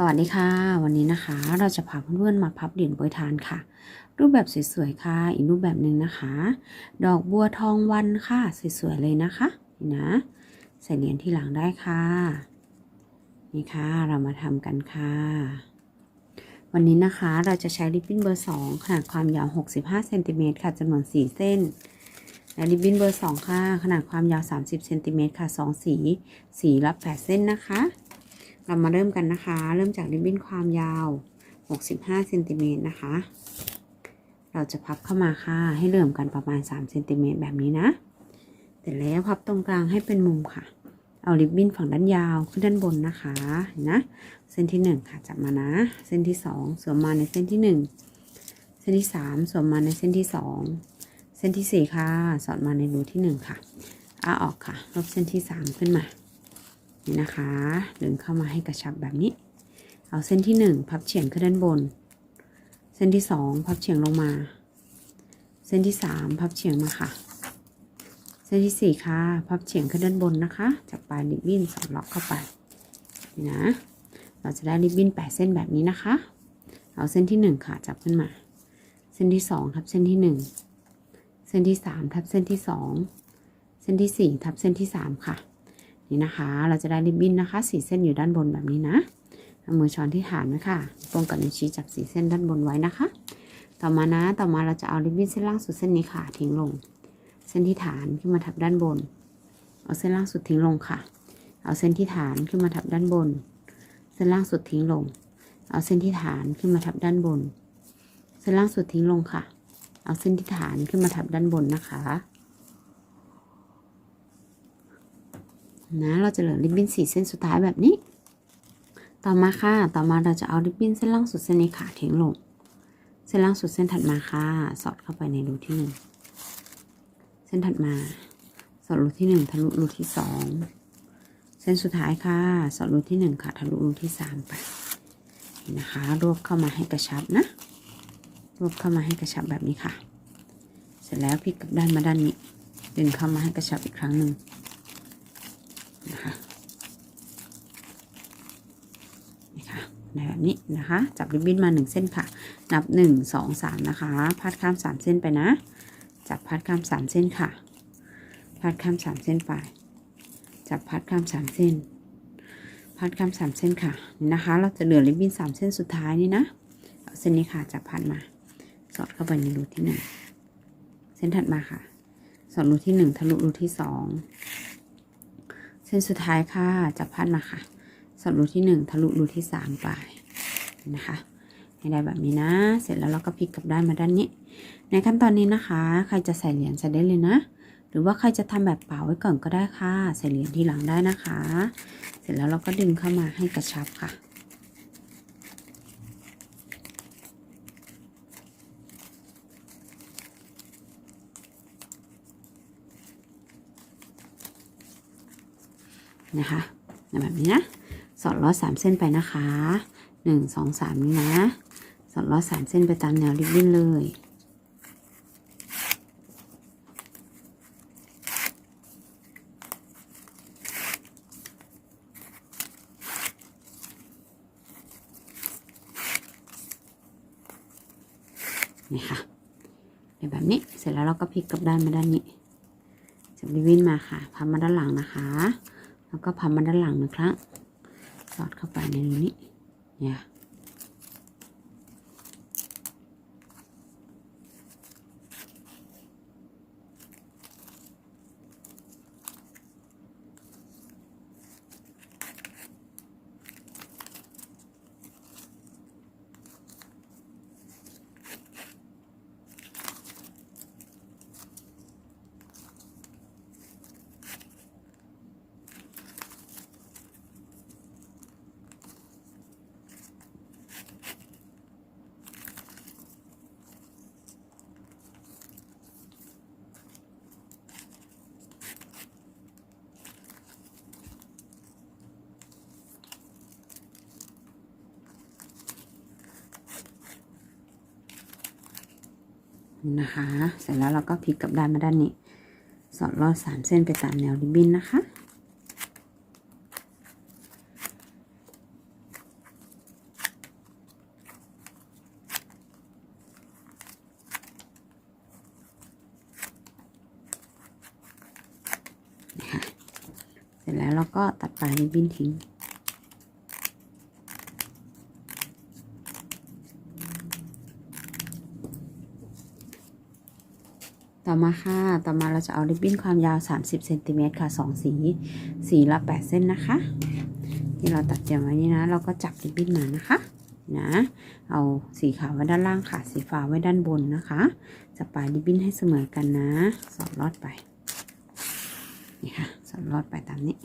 สวัสดีค่ะ วันนี้นะคะ เราจะพาเพื่อนๆมาพับเหรียญโปรยทานค่ะ รูปแบบสวยๆค่ะ อีกรูปแบบหนึ่งนะคะ ดอกบัวทองวันค่ะสวยๆเลยนะคะนี่นะใส่เหรียญที่หลังได้ค่ะ นี่ค่ะเรามาทำกันค่ะ วันนี้นะคะเราจะใช้ริบบิ้นเบอร์2ขนาดความยาว 65เซนติเมตรค่ะจำนวน 4 เส้นและริบบิ้นเบอร์2ค่ะขนาดความยาว 30เซนติเมตรค่ะ 2 สี สีละ8เส้นนะคะ เรามาเริ่มกันนะคะ เริ่มจากริบบิ้นความยาว 65เซนติเมตรนะคะ เราจะพับเข้ามาค่ะ ให้เหลื่อมกันประมาณ3เซนติเมตรแบบนี้นะ เสร็จแล้วพับตรงกลางให้เป็นมุมค่ะ เอาริบบิ้นฝั่งด้านยาวขึ้นด้านบนนะคะเห็นนะเส้นที่ 1 ค่ะจับมานะ เส้นที่ 2 สวมมาในเส้นที่ 1 เส้นที่ 3 สวมมาในเส้นที่ 2 เส้นที่ 4 ค่ะ สอดมาในรูที่ 1 ค่ะอ้าออกค่ะ ลบเส้นที่ 3 ขึ้นมา นี่นะคะ ดึงเข้ามาให้กระชับแบบนี้ เอาเส้นที่ 1 พับเฉียงขึ้นด้านบน เส้นที่ 2 พับเฉียงลงมา เส้นที่ 3 พับเฉียงมาค่ะ เส้นที่ 4 ค่ะ พับเฉียงขึ้นด้านบนนะคะ จับปลายริบบิ้นสอดล็อกเข้าไปนี่นะ เราจะได้ริบบิ้น8เส้นแบบนี้นะคะ เอาเส้นที่ 1 ค่ะ จับขึ้นมา เส้นที่ 2 ทับเส้นที่ 1 เส้นที่ 3 ทับเส้นที่ 2 เส้นที่ 4 ทับเส้นที่ 3 ค่ะ นี่นะคะ เราจะได้ริบบิ้นนะคะ4เส้นอยู่ด้านบนแบบนี้นะเอามือช้อนที่ฐานไว้ค่ะตรงกับนิ้วชี้จับสีเส้นด้านบนไว้นะคะ ต่อมานะ ต่อมาเราจะเอาริบบิ้นเส้นล่างสุดเส้นนี้ค่ะ ทิ้งลง เส้นที่ฐานขึ้นมาทับด้านบน เอาเส้นล่างสุดทิ้งลงค่ะ เอาเส้นที่ฐานขึ้นมาทับด้านบน เส้นล่างสุดทิ้งลง เอาเส้นที่ฐานขึ้นมาทับด้านบน เส้นล่างสุดทิ้งลงค่ะ เอาเส้นที่ฐานขึ้นมาทับด้านบนนะคะ นะเราจะเหลือริบบิ้นสีเส้นสุดท้ายแบบนี้ ต่อมาค่ะ ต่อมาเราจะเอาริบบิ้นเส้นล่างสุดเส้นนี้ค่ะทิ้งลง เส้นล่างสุดเส้นถัดมาค่ะ สอดเข้าไปในรูที่หนึ่งเส้นถัดมา สอดรูที่หนึ่งทะลุรูที่สองเส้นสุดท้ายค่ะ สอดรูที่หนึ่งค่ะ ทะลุรูที่สามไปนี่นะคะ รวบเข้ามาให้กระชับนะ รวบเข้ามาให้กระชับแบบนี้ค่ะ เสร็จแล้วพลิกกลับด้านมาด้านนี้ ดึงเข้ามาให้กระชับอีกครั้งหนึ่ง นะคะนี่ค่ะในแบบนี้นะคะ จับริบบิ้นมาหนึ่งเส้นค่ะ นับหนึ่งสองสามนะคะ พาดข้ามสามเส้นไปนะ จับพาดข้ามสามเส้นค่ะ พาดข้ามสามเส้นไป จับพาดข้ามสามเส้น พาดข้ามสามเส้นค่ะ นะคะ เราจะเหลือริบบิ้นสามเส้นสุดท้ายนี่นะ เอาเส้นนี้ค่ะ จับพาดมา สอดเข้าไปในรูที่หนึ่งเส้นถัดมาค่ะ สอดรูที่หนึ่งทะลุรูที่สอง เส้นสุดท้ายค่ะจับพัดมาค่ะสอดรูที่หนึ่งทะลุรูที่สามไปนะคะให้ได้แบบนี้นะ เสร็จแล้วเราก็พลิกกลับด้านมาด้านนี้ ในขั้นตอนนี้นะคะ ใครจะใส่เหรียญใส่ได้เลยนะ หรือว่าใครจะทำแบบเปล่าไว้ก่อนก็ได้ค่ะ ใส่เหรียญทีหลังได้นะคะ เสร็จแล้วเราก็ดึงเข้ามาให้กระชับค่ะ นะคะแบบนี้นะสอดล้อสามเส้นไปนะคะหนึ่งสองสามนี้นะ สอดล้อสามเส้นไปตามแนวริบบิ้นเลยนี่ค่ะในแบบนี้เสร็จแล้วเราก็พลิกกลับด้านมาด้านนี้จับริบบิ้นมาค่ะพับมาด้านหลังนะคะ แล้วก็พับมาด้านหลังหนึ่งครั้งสอดเข้าไปในรูนี้เนี่ย นะคะ เสร็จแล้วเราก็พลิกกลับด้านมาด้านนี้ สอดลอดสามเส้นไปตามแนวริบบิ้นนะคะ เสร็จแล้วเราก็ตัดปลายริบบิ้นทิ้ง ต่อมาค่ะ ต่อมาเราจะเอาริบบิ้นความยาว 30เซนติเมตรค่ะ2สีสีละ8เส้นนะคะ ที่เราตัดเตรียมไว้นี่นะ เราก็จับริบบิ้นมานะคะ นะ เอาสีขาวไว้ด้านล่างค่ะ สีฟ้าไว้ด้านบนนะคะ จะปลายริบบิ้นให้เสมอกันนะ สอดลอดไป นี่ค่ะ สอดลอดไปตามนี้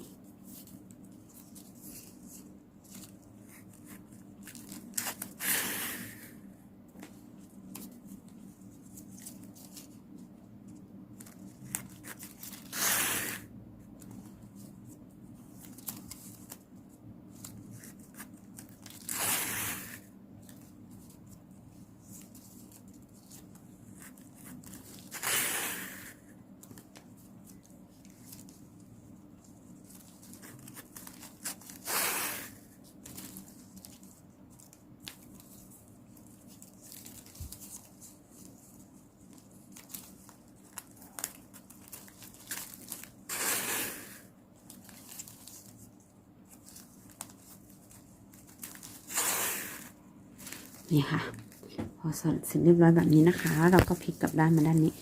นี่ค่ะ พอสดเสร็จเรียบร้อยแบบนี้นะคะ เราก็พลิกกลับด้านมาด้านนี้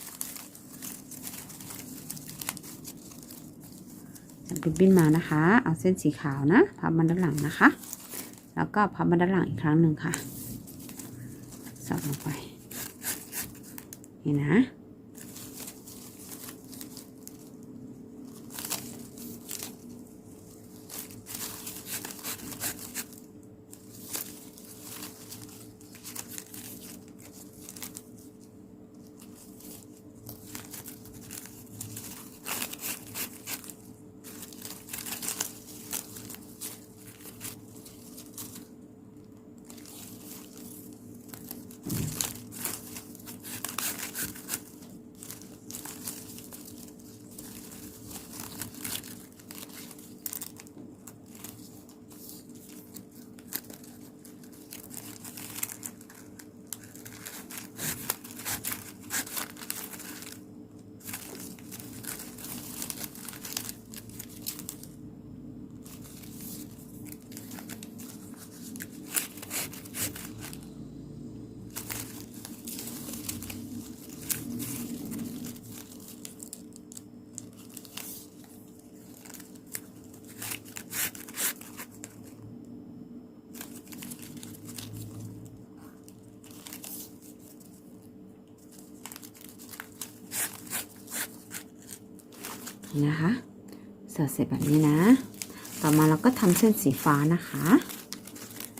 จับริบบิ้นมานะคะ เอาเส้นสีขาวนะพับมาด้านหลังนะคะ แล้วก็พับมาด้านหลังอีกครั้งหนึ่งค่ะ สอดลงไป นี่นะ นะคะเสร็จเสร็จแบบนี้นะ ต่อมาเราก็ทำเส้นสีฟ้านะคะ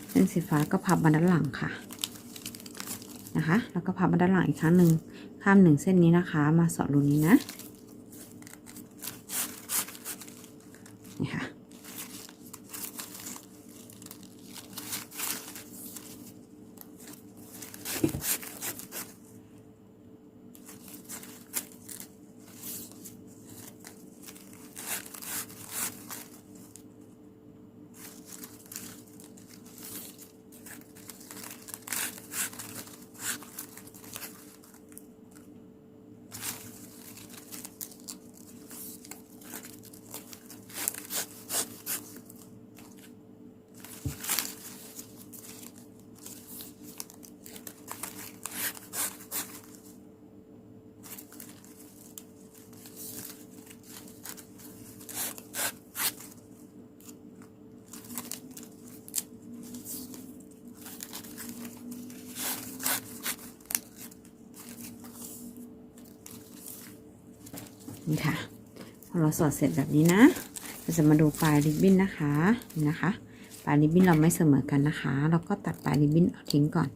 เส้นสีฟ้าก็พับมาด้านหลังค่ะนะคะ แล้วก็พับมาด้านหลังอีกครั้งหนึ่งข้ามหนึ่งเส้นนี้นะคะ มาสอดรูนี้นะ นี่ค่ะ นี่ค่ะพอเราสอดเสร็จแบบนี้นะเราจะมาดูปลายริบบิ้นนะคะนะคะ ปลายริบบิ้นเราไม่เสมอกันนะคะ เราก็ตัดปลายริบบิ้นออกทิ้งก่อน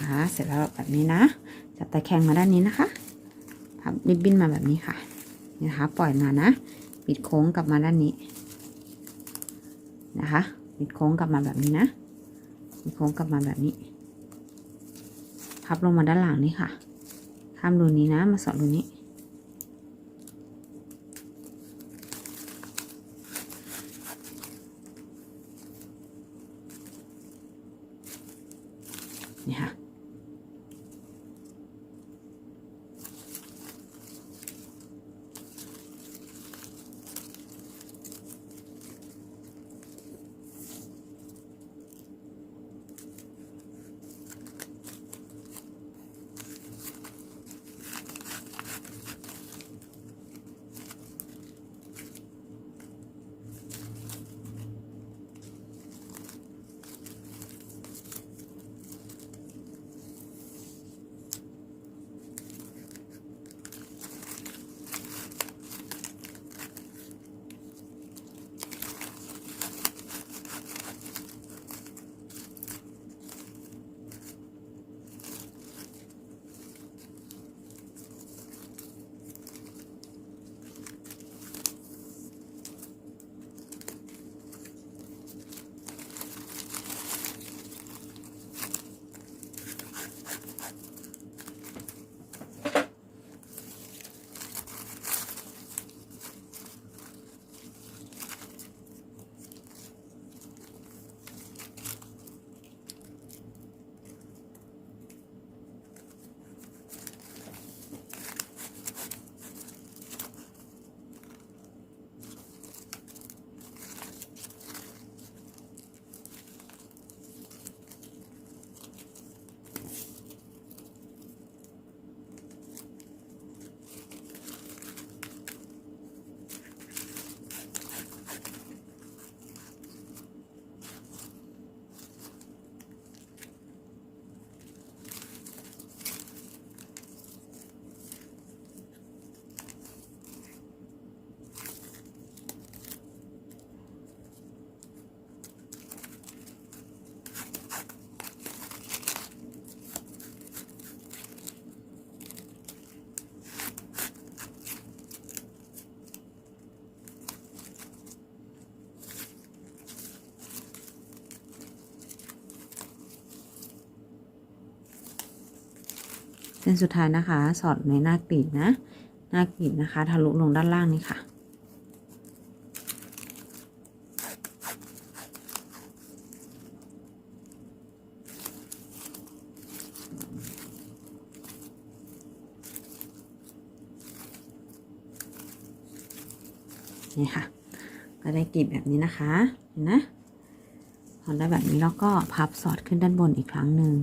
นะคะ เสร็จแล้วแบบนี้นะ จับตะแคงมาด้านนี้นะคะพับริบบิ้นมาแบบนี้ค่ะนี่นะคะ ปล่อยมานะ ปิดโค้งกลับมาด้านนี้นะคะ ปิดโค้งกลับมาแบบนี้นะปิดโค้งกลับมาแบบนี้ พับลงมาด้านหลังนี่ค่ะ ข้ามรูนี้นะ มาสอดรูนี้ เส้นสุดท้ายนะคะ สอดในหน้ากลีบนะ หน้ากลีบนะคะทะลุลงด้านล่างนี่ค่ะ นี่ค่ะ ก็ได้กลีบแบบนี้นะคะ เห็นนะพอได้แบบนี้แล้วก็พับสอดขึ้นด้านบนอีกครั้งหนึ่ง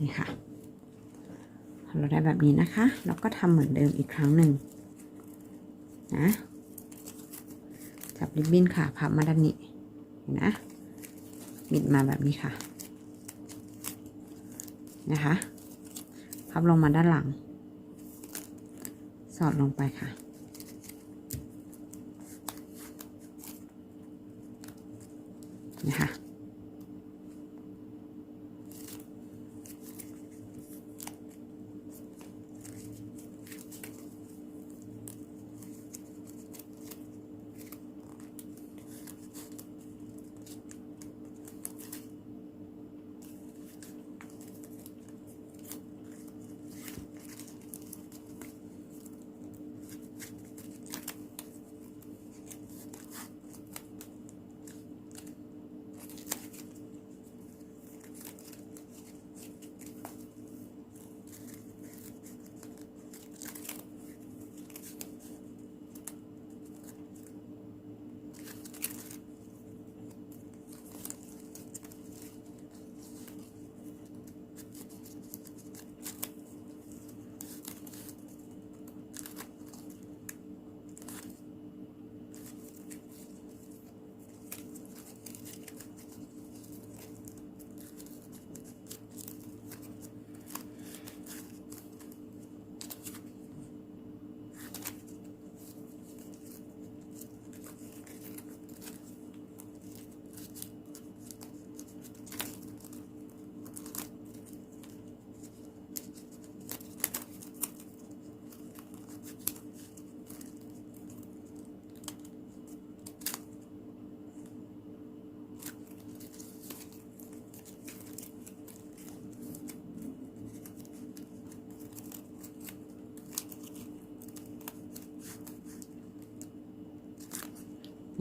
นี่ค่ะ เราได้แบบนี้นะคะ แล้วก็ทำเหมือนเดิมอีกครั้งหนึ่งนะจับริบบิ้นค่ะพับมาด้านนี้เห็นนะบิดมาแบบนี้ค่ะ นะคะ พับลงมาด้านหลัง สอดลงไปค่ะ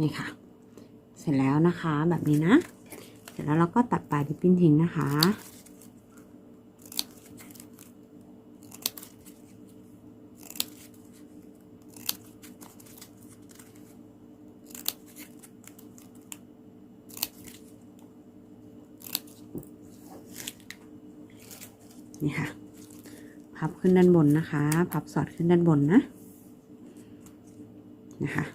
นี่ค่ะ เสร็จแล้วนะคะแบบนี้นะ เสร็จแล้วเราก็ตัดปลายริบบิ้นทิ้งนะคะ นี่ค่ะ พับขึ้นด้านบนนะคะ พับสอดขึ้นด้านบนนะ นะคะ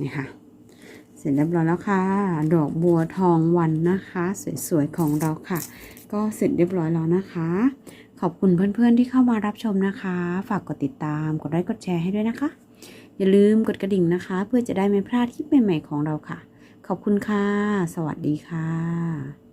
นี่ค่ะ เสร็จเรียบร้อยแล้วค่ะ ดอกบัวทองวันนะคะ สวยๆของเราค่ะ ก็เสร็จเรียบร้อยแล้วนะคะ ขอบคุณเพื่อนๆที่เข้ามารับชมนะคะ ฝากกดติดตาม กดไลค์ กดแชร์ให้ด้วยนะคะ อย่าลืมกดกระดิ่งนะคะ เพื่อจะได้ไม่พลาดคลิปใหม่ๆของเราค่ะ ขอบคุณค่ะ สวัสดีค่ะ